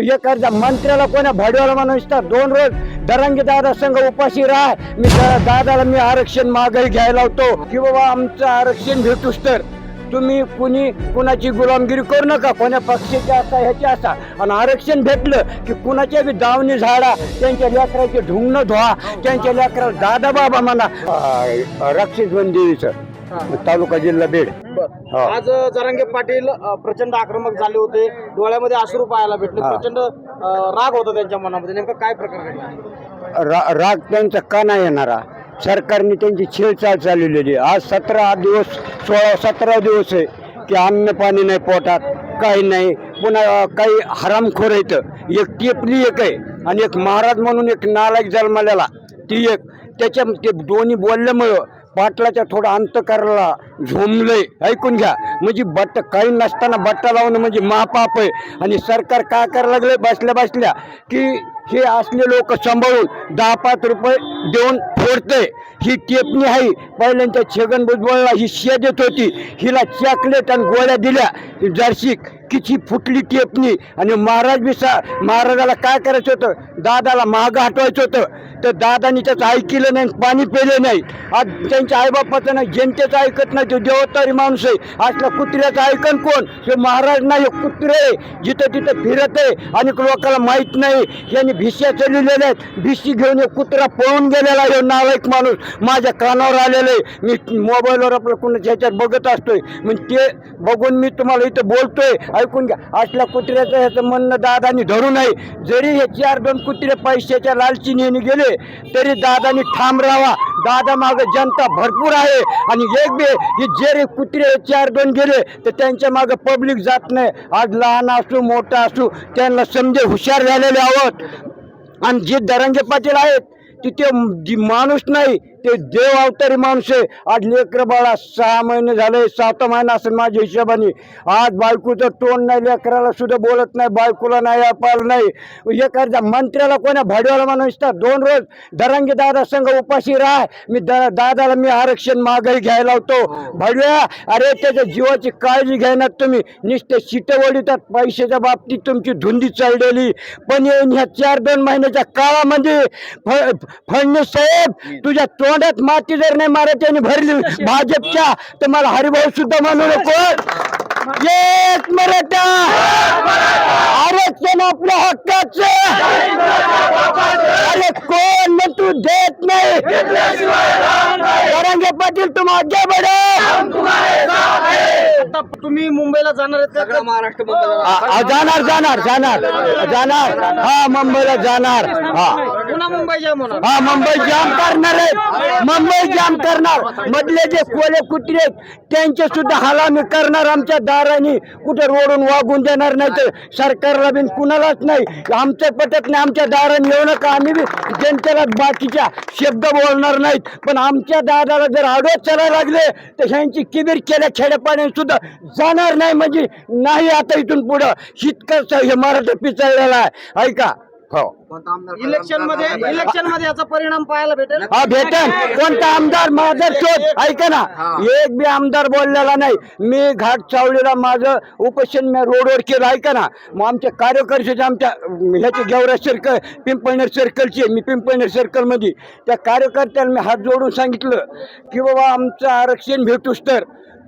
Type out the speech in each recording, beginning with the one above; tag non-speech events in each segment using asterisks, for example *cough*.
एखाद्या मंत्र्याला कोणा भाडीवाला माणूस तर दोन रोज दरंगी दादा संघ उपाशी राहा. मी दादाला मी आरक्षण मागे घ्यायला होतो. की बाबा आमचं आरक्षण भेटूस तर. तुम्ही कुणी कुणाची गुलामगिरी करू नका. कोण्या पक्षाची असा ह्याची असा. आणि आरक्षण भेटलं की कुणाच्या बी दावणी झाडा त्यांच्या लेकराचे ढुंगणं धुवा. त्यांच्या लेकराला दादा बाबा म्हणा रक्षित देवीचं तालुका जिल्हा बीड. हा. आज जरांगे पाटील अ, प्रचंड आक्रमक झाले होते. डोळ्यामध्ये अश्रू पाहायला भेटले. हा. प्रचंड अ, राग होता त्यांच्या मनामध्ये. नेमकं काय प्रकार घडला? रा राग त्यांचा का नाही येणारा? सरकारने त्यांची छेडछाड चालवलेली आहे. आज सतरा दिवस सोळा सतरा दिवस आहे की अन्न पाणी नाही पोटात काही नाही. पुन्हा काही हरामखोर येतं एक टेपली एक आहे आणि एक महाराज म्हणून एक नालायक जन्मलेला. ती एक. त्याच्या ते दोन्ही बोलल्यामुळं पाटलाच्या थोडं अंतकरला झोंबलंय. ऐकून घ्या. म्हणजे बट्ट काही नसताना बट्टा लावणं म्हणजे महापाप आहे. आणि सरकार काय करायला लागले बसल्या बसल्या. की हे असले लोक सांभाळून दहा पाच रुपये देऊन फोडते ही टेपणी आहे. पहिल्यांदा छगन भुजबळला ही शे देत होती. हिला चॉकलेट आणि गोळ्या दिल्या. जर्शी किती फुटली टेपणी आणि महाराज बी सा महाराजाला काय करायचं होतं? दादाला महाग हटवायचं होतं. तर दादानी त्याचं ऐकलं नाही पाणी पेले नाही. आज त्यांच्या आईबापाचं नाही जनतेचं ऐकत नाही. तो देवतारी माणूस आहे. असला कुत्र्याचं ऐकन कोण? हे महाराज नाही हे कुत्रे. आहे. जिथं तिथं फिरत आहे. आणि लोकांना माहीत नाही. यांनी भिस्या चढलेल्या आहेत. भिशी घेऊन एक कुत्रा पळून गेलेला आहे. नालायक माणूस. माझ्या कानावर आलेलं आहे. मी मोबाईलवर आपलं कुणाच्या ह्याच्यात बघत असतोय. मग ते बघून मी तुम्हाला इथं बोलतोय. ऐकून घ्या. असल्या कुत्र्याचं ह्याचं म्हणणं दादानी धरू नये जरी हे चार दोन कुत्रे पैशाच्या लालचीने गेले तरी दादानी ठाम राहावा. दादा मागं जनता भरपूर आहे. आणि एक बे हे जे कुत्रे हे चार दोन गेले तर त्यांच्या मागं पब्लिक जात नाही. आज लहान असू मोठा असू त्यांना समजे हुशार झालेले आहोत. आणि जे दरंगे पाटील आहेत तिथे जी माणूस नाही ते देव अवतारी माणूस आहे. आज लेकर बाळा सहा महिने झाले सात महिना असेल माझ्या हिशोबाने. आज बायकोचं तोंड नाही लेकराला सुद्धा बोलत नाही बायकोला नाही अपाल नाही. एखाद्या मंत्र्याला कोणा भाडीवाला माणूस तर दोन रोज दरंगी दादा संघ उपाशी राह. मी दादाला मी आरक्षण मागे घ्यायला होतो भाडव्या अरे त्याच्या जीवाची काळजी घेणार तुम्ही. नुसते शिटे वडितात पैशाच्या बाबतीत तुमची धुंदी चाललेली पण येऊन ह्या चार दोन महिन्याच्या काळामध्ये फडणवीस साहेब तुझ्या तोंडात माती जर नाही मारायची भरली *laughs* भाजपच्या तर मला हरिभाऊ सुद्धा म्हणू नको. एक मराठा. आरक्षण आपल्या हक्काचं. अरे कोण तू देत नाही. पाटील तुम आगे बढो. आता तुम्ही मुंबईला जाणार आहेत का? महाराष्ट्र आ- आ- जाणार जाणार जाणार जाणार. हा मुंबईला जाणार. हा. पुन्हा मुंबई जाम होणार हा मुंबई जाम करणार आहे मुंबई जाम करणार. मधले जे कोले कुत्रे आहेत, त्यांचे सुद्धा हलामी करणार आमच्या दाराने. कुठे रोडून वागून देणार नाही तर सरकारला बिन कुणालाच नाही. आमचं पटत नाही आमच्या दाराने येऊ नका. आम्ही बी जनतेला बाकीच्या शब्द बोलणार नाहीत. पण आमच्या दादाला जर आडवत चालायला लागले तर ह्यांची किबीर केल्या खेड्यापाड्याने सुद्धा जाणार नाही म्हणजे नाही आता इथून पुढं. शितकं हे मराठा पिचळलेला आहे. ऐका. हो. इलेक्शनमध्ये इलेक्शनमध्ये याचा परिणाम पाहायला भेटेल. हा भेटन कोणता आमदार माझा शोध. ऐका ना. एक बी आमदार बोललेला नाही. मी घाट चावलेला माझं उपोषण मी रोडवर केलं. ऐका ना. मग आमच्या कार्यकर्त्याचे आमच्या ह्याचे गेवरा सर्कल पिंपळनेर सर्कलचे मी पिंपळनेर सर्कलमध्ये त्या कार्यकर्त्याला मी हात जोडून सांगितलं की बाबा आमचं आरक्षण भेटूस तर.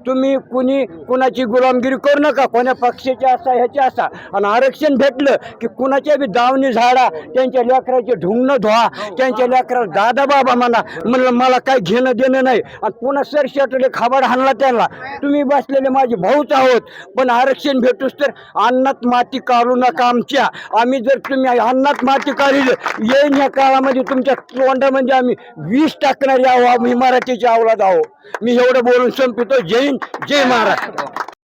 तुम्ही कुणी कुणाची गुलामगिरी करू नका कोण्या पक्षाची असा ह्याचे असा. आणि आरक्षण भेटलं की कुणाच्या बी दावणी झाडा त्यांच्या लेकराचे ढुंगणं धुवा त्यांच्या लेकराला दादा बाबा म्हणा म्हणलं मला काय घेणं देणं नाही. आणि पुन्हा सर शेटले खाबाड हाणला त्यांना. तुम्ही बसलेले माझे भाऊच आहोत पण आरक्षण भेटूस तर अन्नात माती काढू नका आमच्या. आम्ही जर तुम्ही अन्नात माती काढली येईन या काळामध्ये तुमच्या तोंडामध्ये आम्ही वीस टाकणारी आहो आम्ही मराठीच्या अवलाद आहो. मी एवढं बोलून संपितो. जय जय महाराष्ट्र.